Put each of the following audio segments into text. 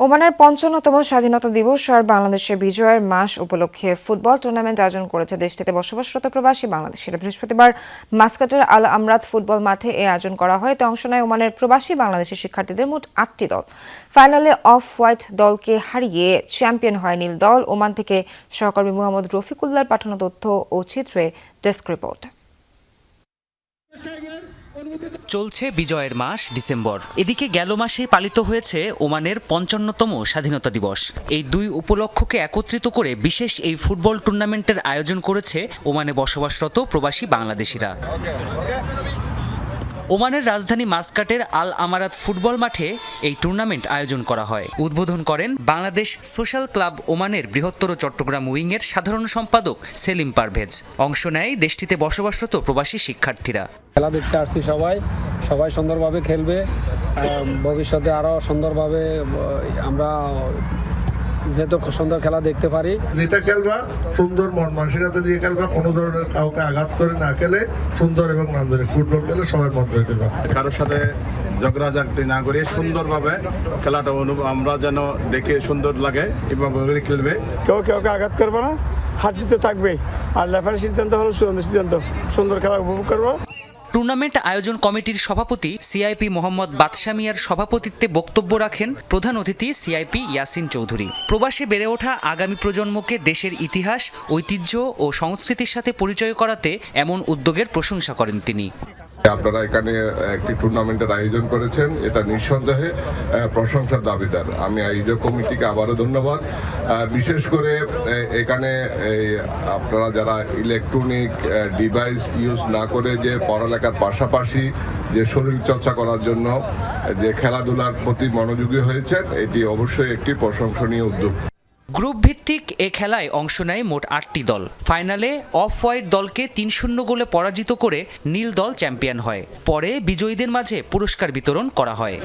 ওমানের পঞ্চান্নতম স্বাধীনতা দিবস আর বাংলাদেশের বিজয়ের মাস উপলক্ষে ফুটবল টুর্নামেন্ট আয়োজন করেছে দেশটিতে বসবাসরত প্রবাসী বাংলাদেশের। বৃহস্পতিবার মাস্কাটের আল আমরাত ফুটবল মাঠে এ আয়োজন করা হয়। এতে অংশ নেয় ওমানের প্রবাসী বাংলাদেশি শিক্ষার্থীদের মোট আটটি দল। ফাইনালে অফ হোয়াইট দলকে হারিয়ে চ্যাম্পিয়ন হয় নীল দল। ওমান থেকে সহকর্মী মোহাম্মদ রফিকুল্লার পাঠানো তথ্য ও চিত্রে ডেস্ক রিপোর্ট। চলছে বিজয়ের মাস ডিসেম্বর। এদিকে গেল মাসে পালিত হয়েছে ওমানের পঞ্চান্নতম স্বাধীনতা দিবস। এই দুই উপলক্ষকে একত্রিত করে বিশেষ এই ফুটবল টুর্নামেন্টের আয়োজন করেছে ওমানে বসবাসরত প্রবাসী বাংলাদেশিরা। ওমানের রাজধানী মাসকাটের আল আমারাত ফুটবল মাঠে এই টুর্নামেন্ট আয়োজন করা হয়। উদ্বোধন করেন বাংলাদেশ সোশ্যাল ক্লাব ওমানের বৃহত্তর চট্টগ্রাম উইংয়ের সাধারণ সম্পাদক সেলিম পারভেজ। অংশ নেয় দেশটিতে বসবাসরত প্রবাসী শিক্ষার্থীরা। খেলা দেখতে আসছি সবাই। সবাই সুন্দরভাবে খেলবে। ভবিষ্যতে আরও সুন্দরভাবে আমরা যেহেতু খুব সুন্দর খেলা দেখতে পারি। যেটা খেলবা সুন্দর মন মানসিকতা দিয়ে খেলবা কোনো ধরনের কাউকে আঘাত করে না খেলে সুন্দর এবং নান্দনিক। ফুটবল খেলে সবার মন জয় করবা কারোর সাথে ঝগড়াঝাটি না করে সুন্দরভাবে খেলাটা অনুভব আমরা যেন দেখে সুন্দর লাগে এবং খেলবে। কেউ কাউকে আঘাত করবে না। হার জিতে থাকবে। আর লেফারের সিদ্ধান্ত হলো সুন্দর সিদ্ধান্ত। সুন্দর খেলা উপভোগ করব। টুর্নামেন্ট আয়োজন কমিটির সভাপতি সিআইপি মোহাম্মদ বাদশামিয়ার সভাপতিত্বে বক্তব্য রাখেন প্রধান অতিথি সিআইপি ইয়াসিন চৌধুরী। প্রবাসে বেড়ে ওঠা আগামী প্রজন্মকে দেশের ইতিহাস, ঐতিহ্য ও সংস্কৃতির সাথে পরিচয় করাতে এমন উদ্যোগের প্রশংসা করেন তিনি। আপনারা এখানে একটি টুর্নামেন্টের আয়োজন করেছেন, এটা নিঃসন্দেহে প্রশংসার দাবিদার। আমি আয়োজক কমিটিকে আবারও ধন্যবাদ। বিশেষ করে এখানে আপনারা যারা ইলেকট্রনিক ডিভাইস ইউজ না করে যে পড়ালেখার পাশাপাশি যে শরীর চর্চা করার জন্য, যে খেলাধুলার প্রতি মনোযোগী হয়েছেন, এটি অবশ্যই একটি প্রশংসনীয় উদ্যোগ। গ্রুপ ভিত্তিক এ খেলায় অংশ নেয় মোট আটটি দল। ফাইনালে অফ হোয়াইট দলকে তিন শূন্য গোলে পরাজিত করে নীল দল চ্যাম্পিয়ন হয়। পরে বিজয়ীদের মাঝে পুরস্কার বিতরণ করা হয়।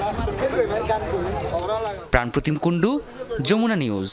প্রাণপ্রতিম কুণ্ডু, যমুনা নিউজ।